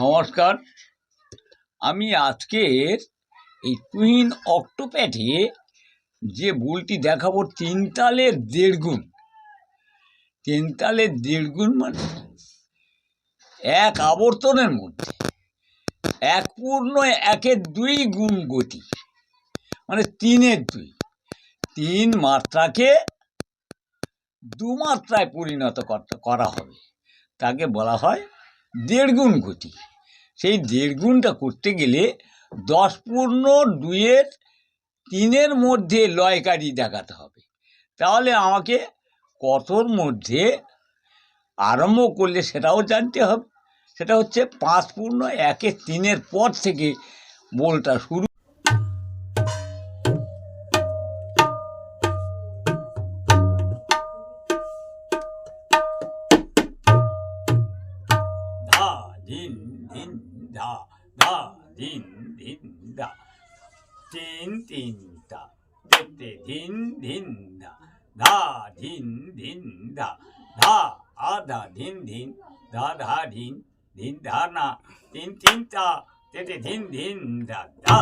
নমস্কার। আমি আজকের এই টুইন অক্টোপ্যাথে যে বইটি দেখাবো তিন তালের দেড় গুণ তিন তালের দেড় গুণ মানে এক আবর্তনের মধ্যে, এক পূর্ণ, একের দুই গুণ গতি মানে তিনের দুই। তিন মাত্রাকে দু মাত্রায় পরিণত করা হবে। তাকে বলা হয় দেড় গুণ গতি। সেই দেড় গুণটা করতে গেলে দশ পূর্ণ দুইয়ের তিনের মধ্যে লয়কারি দেখাতে হবে। তাহলে আমাকে কতর মধ্যে আরম্ভ করলে সেটাও জানতে হবে। সেটা হচ্ছে পাঁচ পূর্ণ একে তিনের পর থেকে বোলটা শুরু। ধিন ধিন ধা ধা ধিন ধিন ধা তিন তিনটা দেখতে ধিন ধিন ধা ধা ধিন ধিন ধা ধা আধা ধিন ধিন ধা ধা ধিন ধিন ধা না তিন তিনটা তেতে ধিন ধিন ধা ধা